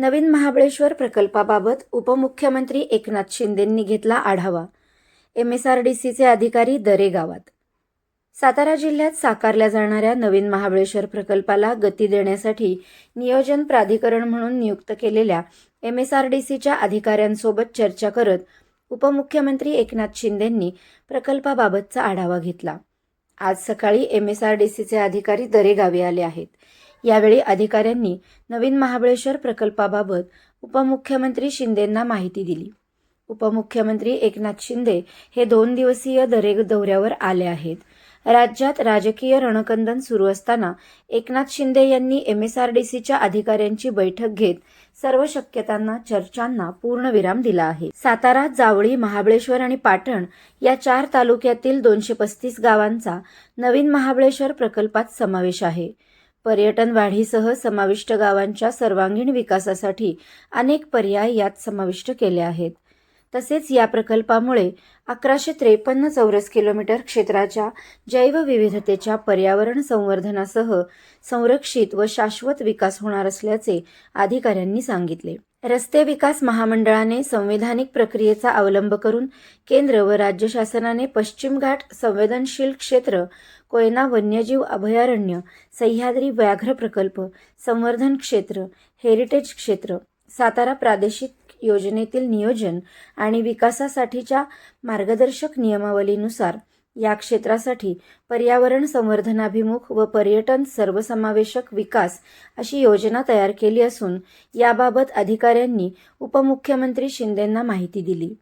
नवीन महाबळेश्वर प्रकल्पाबाबत उपमुख्यमंत्री एकनाथ शिंदेंनी घेतला आढावा. एम एस आर डी सीचे अधिकारी दरे गावात. सातारा जिल्ह्यात साकारल्या जाणाऱ्या नवीन महाबळेश्वर प्रकल्पाला गती देण्यासाठी नियोजन प्राधिकरण म्हणून नियुक्त केलेल्या एम एस आर डी सीच्या अधिकाऱ्यांसोबत चर्चा करत उपमुख्यमंत्री एकनाथ शिंदेंनी प्रकल्पाबाबतचा आढावा घेतला. आज सकाळी एम एस आर डी सीचे अधिकारी दरेगावी आले आहेत. यावेळी अधिकाऱ्यांनी नवीन महाबळेश्वर प्रकल्पाबाबत उपमुख्यमंत्री शिंदेंना माहिती दिली. उपमुख्यमंत्री एकनाथ शिंदे हे दोन दिवसीय दरे दौऱ्यावर आले आहेत. राज्यात राजकीय रणकंदन सुरू असताना एकनाथ शिंदे यांनी एम एस आर डी सीच्या अधिकाऱ्यांची बैठक घेत सर्व शक्यतांना चर्चांना पूर्णविराम दिला आहे. सातारा जावळी महाबळेश्वर आणि पाटण या चार तालुक्यातील दोनशे पस्तीस गावांचा नवीन महाबळेश्वर प्रकल्पात समावेश आहे. पर्यटन वाढीसह समाविष्ट गावांच्या सर्वांगीण विकासासाठी अनेक पर्याय यात समाविष्ट केले आहेत. तसेच या प्रकल्पामुळे अकराशे त्रेपन्न चौरस किलोमीटर क्षेत्राच्या जैवविविधतेच्या पर्यावरण संवर्धनासह संरक्षित व शाश्वत विकास होणार असल्याचे अधिकाऱ्यांनी सांगितले. रस्ते विकास महामंडळाने संवैधानिक प्रक्रियेचा अवलंब करून केंद्र व राज्य शासनाने पश्चिम घाट संवेदनशील क्षेत्र कोयना वन्यजीव अभयारण्य सह्याद्री व्याघ्र प्रकल्प संवर्धन क्षेत्र हेरिटेज क्षेत्र सातारा प्रादेशिक योजनेतील नियोजन आणि विकासासाठीच्या मार्गदर्शक नियमावलीनुसार या क्षेत्रासाठी पर्यावरण संवर्धनाभिमुख व पर्यटन सर्वसमावेशक विकास अशी योजना तयार केली असून याबाबत अधिकाऱ्यांनी उपमुख्यमंत्री शिंदेंना माहिती दिली.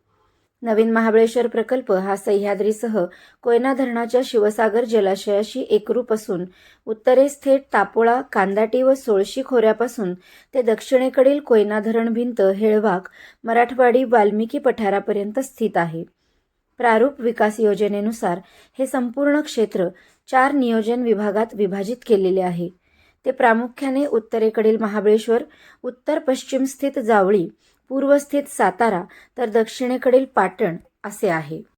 नवीन महाबळेश्वर प्रकल्प हा सह्याद्रीसह कोयना धरणाच्या शिवसागर जलाशयाशी एकरूप असून उत्तरेस थेट तापोळा कांदाटी व सोळशी खोऱ्यापासून ते दक्षिणेकडील कोयना धरण भिंत हेळवाक मराठवाडी वाल्मिकी पठारापर्यंत स्थित आहे. प्रारूप विकास योजनेनुसार हे संपूर्ण क्षेत्र चार नियोजन विभागात विभाजित केलेले आहे. ते प्रामुख्याने उत्तरेकडील महाबळेश्वर उत्तर पश्चिम स्थित जावळी पूर्वस्थित सातारा तर दक्षिणेकडील पाटण असे आहे.